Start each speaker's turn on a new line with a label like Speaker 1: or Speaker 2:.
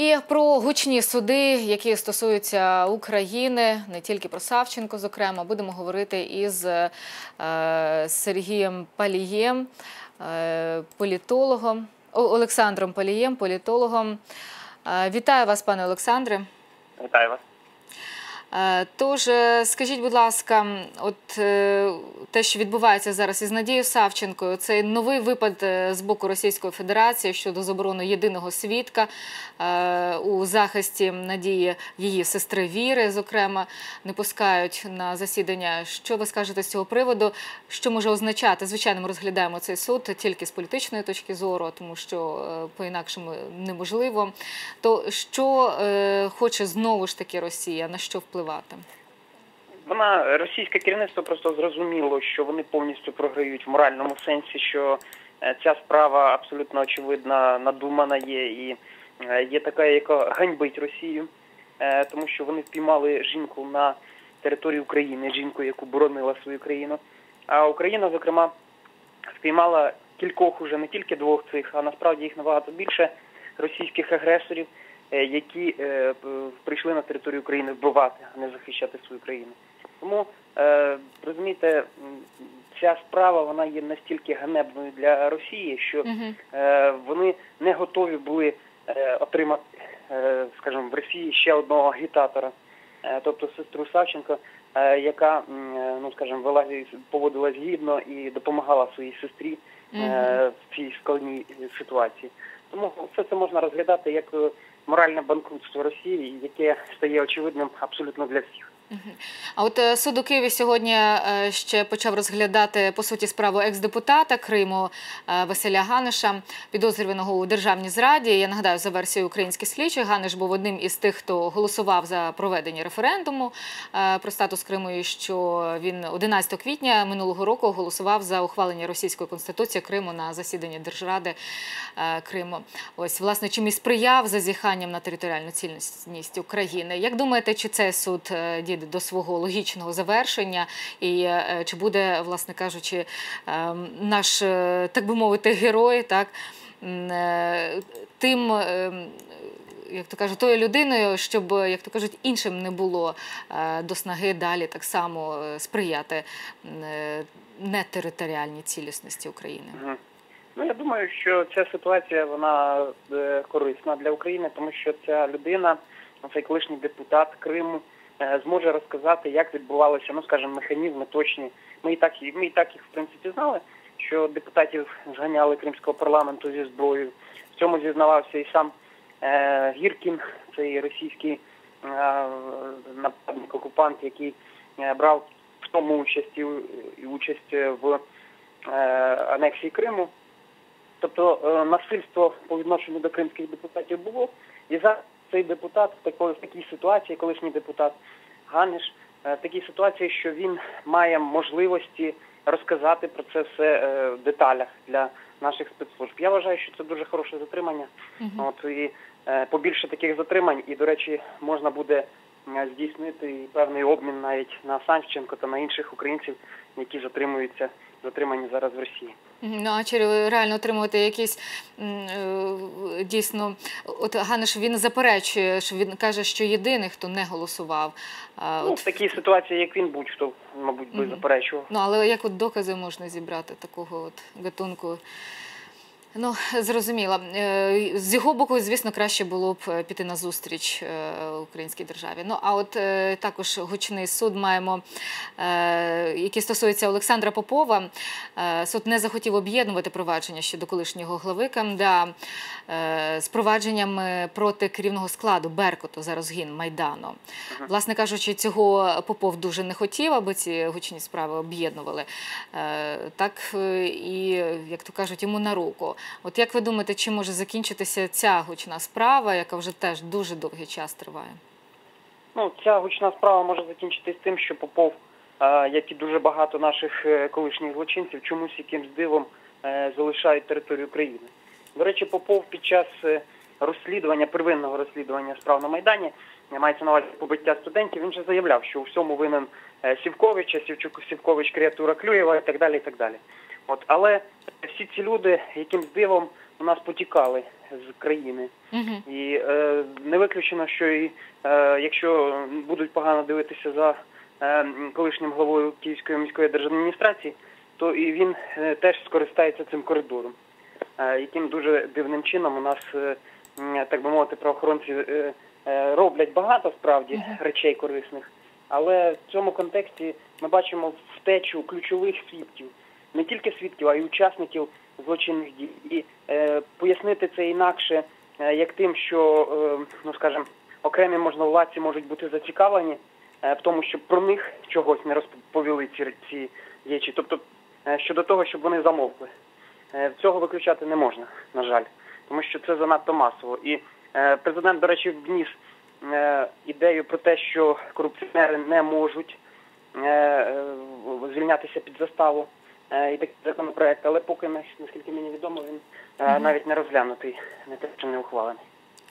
Speaker 1: І про гучні суди, які стосуються України, не тільки про Савченко, зокрема, будемо говорити із е, Сергієм Палієм, е, політологом, Олександром Палієм, політологом. Е, Вітаю вас, пане Олександре.
Speaker 2: Вітаю вас.
Speaker 1: Е, Тож, е, скажіть, будь ласка, от е, те, що відбувається зараз із Надією Савченкою, це новий випад з боку Російської Федерації щодо заборони єдиного свідка у захисті Надії її сестри Віри, зокрема, не пускають на засідання. Що ви скажете з цього приводу? Що може означати? Звичайно, ми розглядаємо цей суд тільки з політичної точки зору, тому що по-інакшому неможливо. То що хоче знову ж таки Росія? На що впливати?
Speaker 2: Вона російське керівництво просто зрозуміло, що вони повністю програють в моральному сенсі, що е, ця справа абсолютно очевидно надумана є і е, є така, яка ганьбить Росію, е, тому що вони впіймали жінку на території України, жінку, яку боронила свою країну. А Україна, зокрема, спіймала кількох уже не тільки двох цих, а насправді їх набагато більше російських агресорів, які е, прийшли на територію України вбивати, а не захищати свою країну. Тому е, розумієте, ця справа вона є настільки ганебною для Росії, що е, вони не готові були е, отримати, е, скажімо, в Росії ще одного агітатора, е, тобто сестру Савченко, е, яка, е, ну скажімо, вела поводилась гідно і допомагала своїй сестрі е, в цій складній ситуації. Тому все це можна розглядати як е, моральне банкрутство Росії, яке стає очевидним абсолютно для всіх.
Speaker 1: А от е, суд у Києві сьогодні е, ще почав розглядати по суті справу екс-депутата Криму е, Василя Ганеша, підозрюваного у державній зраді. Я нагадаю за версією українських слідчих. Ганеш був одним із тих, хто голосував за проведення референдуму про статус Криму. І що він 11 квітня минулого року голосував за ухвалення російської конституції Криму на засіданні Держради Криму. Ось власне чим і сприяв зазіханням на територіальну цілісність України. Як думаєте, чи цей суд е, дійде до свого логічного завершення, і е, чи буде, власне кажучи, е, наш, е, так би мовити, герой, так е, тим. е, Як то кажуть, тою людиною, щоб, як то кажуть, іншим не було до снаги далі так само сприяти нетериторіальній цілісності України.
Speaker 2: Ну я думаю, що ця ситуація вона корисна для України, тому що ця людина, цей колишній депутат Криму, зможе розказати, як відбувалося, ну скажімо, механізми точні. Ми і так ми і так їх в принципі знали, що депутатів зганяли кримського парламенту зі зброєю. В цьому зізнавався і сам е, Гіркін, цей російський е, нападник окупант, який е, брав в тому участь і, участь в е, анексії Криму. Тобто е, насильство по відношенню до кримських депутатів було. І зараз цей депутат в такій ситуації, колишній депутат Ганеш, е, в такій ситуації, що він має можливості розказати про це все е, в деталях для наших спецслужб. Я вважаю, що це дуже хороше затримання. От і е, побільше таких затримань, і, до речі, можна буде здійснити і певний обмін навіть на Санченко та на інших українців, які затримуються затримані зараз в Росії.
Speaker 1: Ну, а чи реально отримувати якісь е, дійсно, от Ганеш він заперечує, що він каже, що єдиний, хто не голосував.
Speaker 2: Ну,
Speaker 1: от,
Speaker 2: в такій ситуації, як він, будь-хто, мабуть, би заперечував.
Speaker 1: ну, але як от докази можна зібрати такого от гатунку? Ну, зрозуміло. Е, З його боку, звісно, краще було б е, піти на зустріч е, українській державі. Ну, а от також гучний суд маємо, який стосується Олександра Попова. Суд не захотів об'єднувати провадження щодо колишнього глави КМДА з провадженнями проти керівного складу Беркуту за розгін Майдану. Власне кажучи, цього Попов дуже не хотів, аби ці гучні справи об'єднували. Так і, як то кажуть, йому на руку. От як ви думаєте, чим може закінчитися ця гучна справа, яка вже теж дуже довгий час триває?
Speaker 2: Ну, ця гучна справа може закінчитись тим, що Попов, е, як і дуже багато наших е, колишніх злочинців, чомусь якимсь дивом е, залишають територію України. До речі, Попов під час розслідування, первинного розслідування справ на Майдані, мається на увазі побиття студентів, він же заявляв, що у всьому винен е, Сівкович, а Сівчук Сівкович креатура Клюєва і так далі. і так далі. От, але всі ці люди якимсь дивом у нас потікали з країни.
Speaker 1: Угу.
Speaker 2: І е, не виключено, що і е, якщо будуть погано дивитися за е, колишнім главою Київської міської державної адміністрації, то і він е, теж скористається цим коридором, е, яким дуже дивним чином у нас, е, так би мовити, правоохоронці роблять багато справді речей корисних, але в цьому контексті ми бачимо втечу ключових свідків, не тільки свідків, а й учасників злочинних дій. І е, пояснити це інакше, е, як тим, що, е, ну скажімо, окремі можновладці можуть бути зацікавлені е, в тому, щоб про них чогось не розповіли ці, ці діячі. Тобто е, щодо того, щоб вони замовкли. Е, Цього виключати не можна, на жаль, тому що це занадто масово. І президент, до речі, вніс ідею про те, що корупціонери не можуть звільнятися під заставу. Е, І такий законопроект, але поки нас- наскільки мені відомо, він е, навіть не розглянутий, не те, що не ухвалений.